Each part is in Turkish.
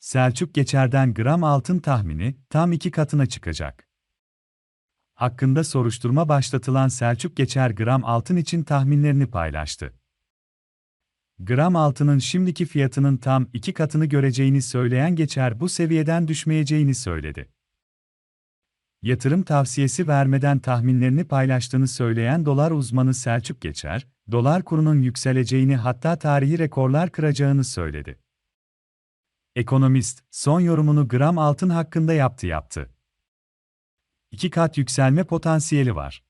Selçuk Geçer'den gram altın tahmini tam iki katına çıkacak. Hakkında soruşturma başlatılan Selçuk Geçer gram altın için tahminlerini paylaştı. Gram altının şimdiki fiyatının tam iki katını göreceğini söyleyen Geçer bu seviyeden düşmeyeceğini söyledi. Yatırım tavsiyesi vermeden tahminlerini paylaştığını söyleyen dolar uzmanı Selçuk Geçer, dolar kurunun yükseleceğini hatta tarihi rekorlar kıracağını söyledi. Ekonomist, son yorumunu gram altın hakkında yaptı yaptı. İki kat yükselme potansiyeli var.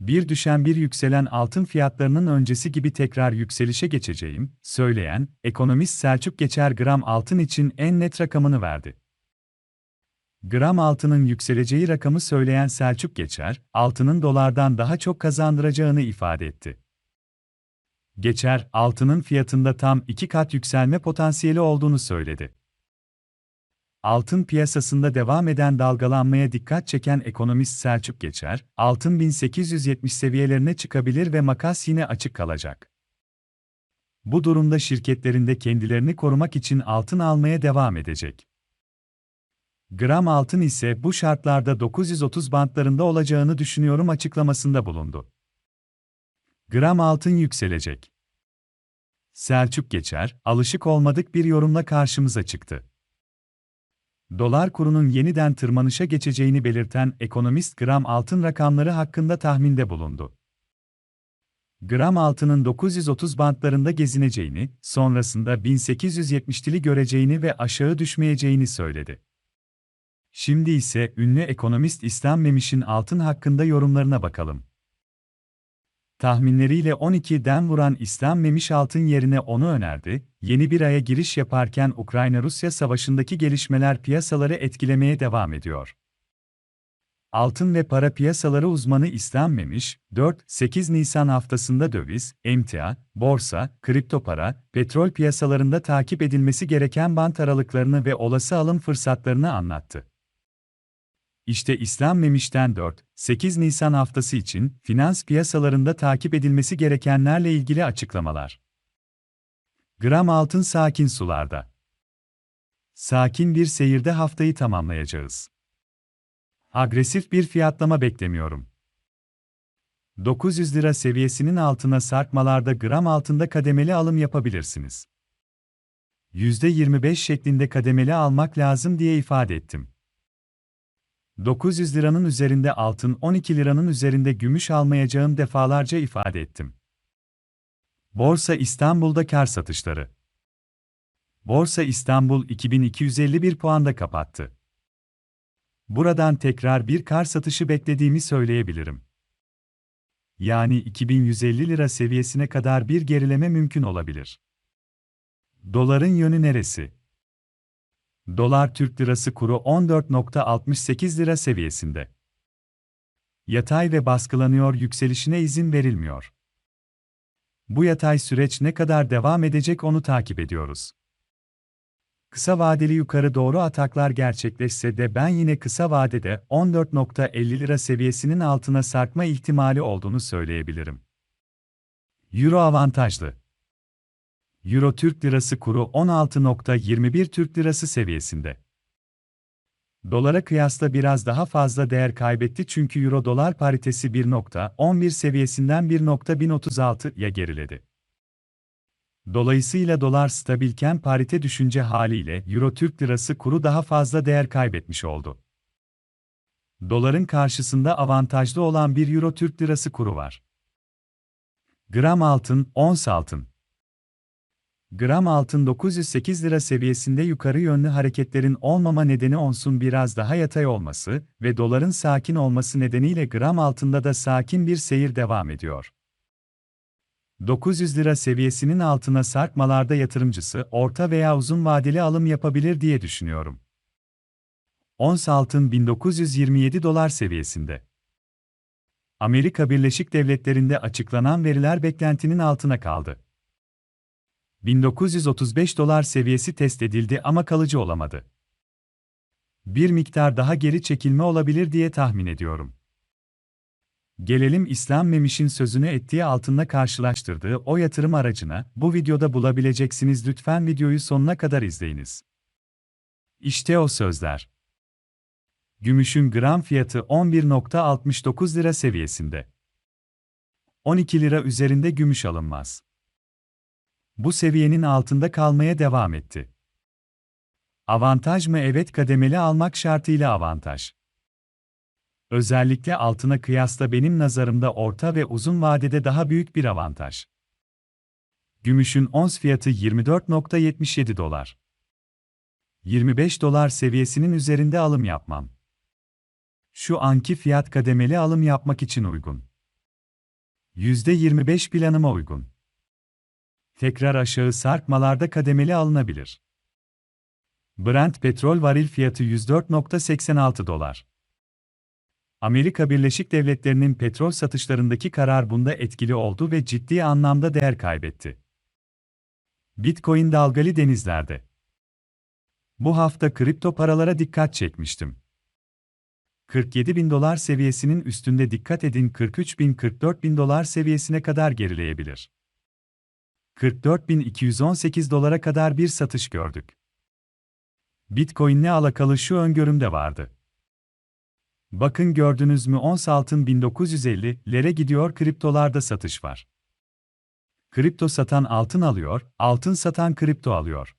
Bir düşen bir yükselen altın fiyatlarının öncesi gibi tekrar yükselişe geçeceğim, söyleyen, ekonomist Selçuk Geçer gram altın için en net rakamını verdi. Gram altının yükseleceği rakamı söyleyen Selçuk Geçer, altının dolardan daha çok kazandıracağını ifade etti. Geçer, altının fiyatında tam iki kat yükselme potansiyeli olduğunu söyledi. Altın piyasasında devam eden dalgalanmaya dikkat çeken ekonomist Selçuk Geçer, altın 1870 seviyelerine çıkabilir ve makas yine açık kalacak. Bu durumda şirketlerinde kendilerini korumak için altın almaya devam edecek. Gram altın ise bu şartlarda 930 bantlarında olacağını düşünüyorum açıklamasında bulundu. Gram altın yükselecek. Selçuk Geçer, alışık olmadık bir yorumla karşımıza çıktı. Dolar kurunun yeniden tırmanışa geçeceğini belirten ekonomist gram altın rakamları hakkında tahminde bulundu. Gram altının 930 bantlarında gezineceğini, sonrasında 1870'li göreceğini ve aşağı düşmeyeceğini söyledi. Şimdi ise ünlü ekonomist İslam Memiş'in altın hakkında yorumlarına bakalım. Tahminleriyle 12'den vuran İslam Memiş altın yerine onu önerdi, yeni bir aya giriş yaparken Ukrayna-Rusya savaşındaki gelişmeler piyasaları etkilemeye devam ediyor. Altın ve para piyasaları uzmanı İslam Memiş, 4-8 Nisan haftasında döviz, emtia, borsa, kripto para, petrol piyasalarında takip edilmesi gereken bant aralıklarını ve olası alım fırsatlarını anlattı. İşte İslam Memiş'ten 4-8 Nisan haftası için finans piyasalarında takip edilmesi gerekenlerle ilgili açıklamalar. Gram altın sakin sularda. Sakin bir seyirde haftayı tamamlayacağız. Agresif bir fiyatlama beklemiyorum. 900 lira seviyesinin altına sarkmalarda gram altında kademeli alım yapabilirsiniz. %25 şeklinde kademeli almak lazım diye ifade ettim. 900 liranın üzerinde altın, 12 liranın üzerinde gümüş almayacağım defalarca ifade ettim. Borsa İstanbul'da kar satışları. Borsa İstanbul 2251 puanda kapattı. Buradan tekrar bir kar satışı beklediğimi söyleyebilirim. Yani 2150 lira seviyesine kadar bir gerileme mümkün olabilir. Doların yönü neresi? Dolar Türk Lirası kuru 14.68 lira seviyesinde. Yatay ve baskılanıyor yükselişine izin verilmiyor. Bu yatay süreç ne kadar devam edecek onu takip ediyoruz. Kısa vadeli yukarı doğru ataklar gerçekleşse de ben yine kısa vadede 14.50 lira seviyesinin altına sarkma ihtimali olduğunu söyleyebilirim. Euro avantajlı. Euro Türk Lirası kuru 16.21 Türk Lirası seviyesinde. Dolara kıyasla biraz daha fazla değer kaybetti çünkü Euro dolar paritesi 1.11 seviyesinden 1.1036'ya geriledi. Dolayısıyla dolar stabilken parite düşünce haliyle Euro Türk Lirası kuru daha fazla değer kaybetmiş oldu. Doların karşısında avantajlı olan bir Euro Türk Lirası kuru var. Gram altın, ons altın. Gram altın 908 lira seviyesinde yukarı yönlü hareketlerin olmama nedeni onsun biraz daha yatay olması ve doların sakin olması nedeniyle gram altında da sakin bir seyir devam ediyor. 900 lira seviyesinin altına sarkmalarda yatırımcısı orta veya uzun vadeli alım yapabilir diye düşünüyorum. Ons altın 1927 dolar seviyesinde. Amerika Birleşik Devletleri'nde açıklanan veriler beklentinin altına kaldı. 1935 dolar seviyesi test edildi ama kalıcı olamadı. Bir miktar daha geri çekilme olabilir diye tahmin ediyorum. Gelelim İslam Memiş'in sözünü ettiği altınla karşılaştırdığı o yatırım aracına, bu videoda bulabileceksiniz lütfen videoyu sonuna kadar izleyiniz. İşte o sözler. Gümüşün gram fiyatı 11.69 lira seviyesinde. 12 lira üzerinde gümüş alınmaz. Bu seviyenin altında kalmaya devam etti. Avantaj mı? Evet kademeli almak şartıyla avantaj. Özellikle altına kıyasla benim nazarımda orta ve uzun vadede daha büyük bir avantaj. Gümüşün ons fiyatı 24.77 dolar. 25 dolar seviyesinin üzerinde alım yapmam. Şu anki fiyat kademeli alım yapmak için uygun. %25 planıma uygun. Tekrar aşağı sarkmalarda kademeli alınabilir. Brent petrol varil fiyatı 104.86 dolar. Amerika Birleşik Devletleri'nin petrol satışlarındaki karar bunda etkili oldu ve ciddi anlamda değer kaybetti. Bitcoin dalgalı denizlerde. Bu hafta kripto paralara dikkat çekmiştim. 47 bin dolar seviyesinin üstünde dikkat edin 43 bin 44 bin dolar seviyesine kadar gerileyebilir. 44.218 dolara kadar bir satış gördük. Bitcoin'le alakalı şu öngörümde vardı. Bakın gördünüz mü ons altın 1950'lere gidiyor kriptolarda satış var. Kripto satan altın alıyor, altın satan kripto alıyor.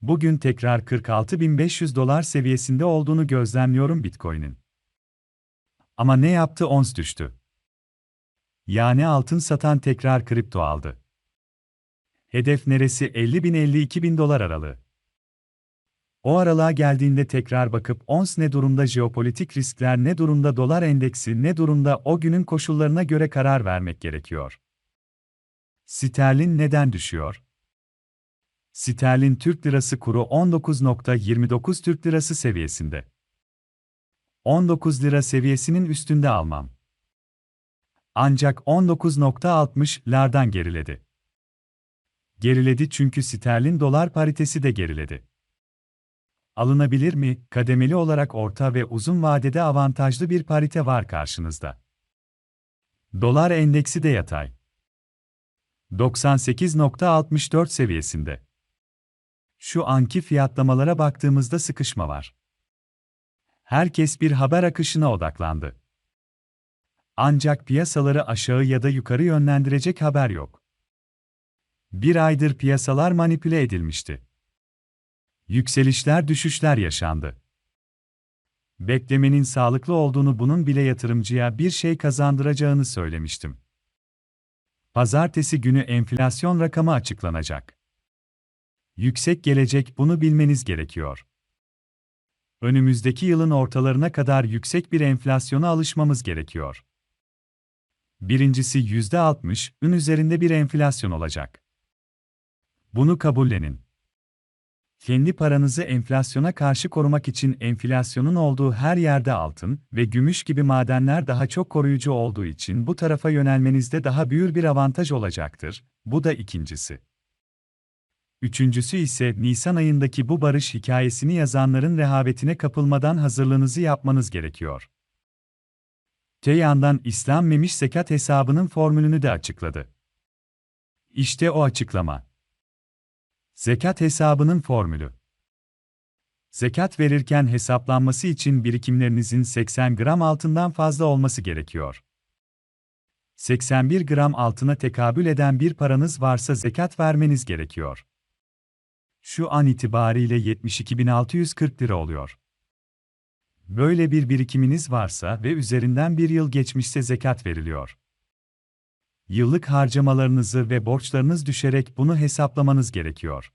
Bugün tekrar 46.500 dolar seviyesinde olduğunu gözlemliyorum Bitcoin'in. Ama ne yaptı ons düştü. Yani altın satan tekrar kripto aldı. Hedef neresi 50 bin 52 bin dolar aralığı. O aralığa geldiğinde tekrar bakıp ons ne durumda jeopolitik riskler ne durumda dolar endeksi ne durumda o günün koşullarına göre karar vermek gerekiyor. Sterlin neden düşüyor? Sterlin Türk Lirası kuru 19.29 Türk Lirası seviyesinde. 19 lira seviyesinin üstünde almam. Ancak 19.60'lardan geriledi. Geriledi çünkü sterlin dolar paritesi de geriledi. Alınabilir mi? Kademeli olarak orta ve uzun vadede avantajlı bir parite var karşınızda. Dolar endeksi de yatay. 98.64 seviyesinde. Şu anki fiyatlamalara baktığımızda sıkışma var. Herkes bir haber akışına odaklandı. Ancak piyasaları aşağı ya da yukarı yönlendirecek haber yok. Bir aydır piyasalar manipüle edilmişti. Yükselişler düşüşler yaşandı. Beklemenin sağlıklı olduğunu bunun bile yatırımcıya bir şey kazandıracağını söylemiştim. Pazartesi günü enflasyon rakamı açıklanacak. Yüksek gelecek bunu bilmeniz gerekiyor. Önümüzdeki yılın ortalarına kadar yüksek bir enflasyona alışmamız gerekiyor. Birincisi %60'ın üzerinde bir enflasyon olacak. Bunu kabullenin. Kendi paranızı enflasyona karşı korumak için enflasyonun olduğu her yerde altın ve gümüş gibi madenler daha çok koruyucu olduğu için bu tarafa yönelmenizde daha büyür bir avantaj olacaktır. Bu da ikincisi. Üçüncüsü ise Nisan ayındaki bu barış hikayesini yazanların rehavetine kapılmadan hazırlığınızı yapmanız gerekiyor. Te yandan İslam Memiş Zekat hesabının formülünü de açıkladı. İşte o açıklama. Zekat hesabının formülü. Zekat verirken hesaplanması için birikimlerinizin 80 gram altından fazla olması gerekiyor. 81 gram altına tekabül eden bir paranız varsa zekat vermeniz gerekiyor. Şu an itibariyle 72.640 lira oluyor. Böyle bir birikiminiz varsa ve üzerinden bir yıl geçmişse zekat veriliyor. Yıllık harcamalarınızı ve borçlarınız düşerek bunu hesaplamanız gerekiyor.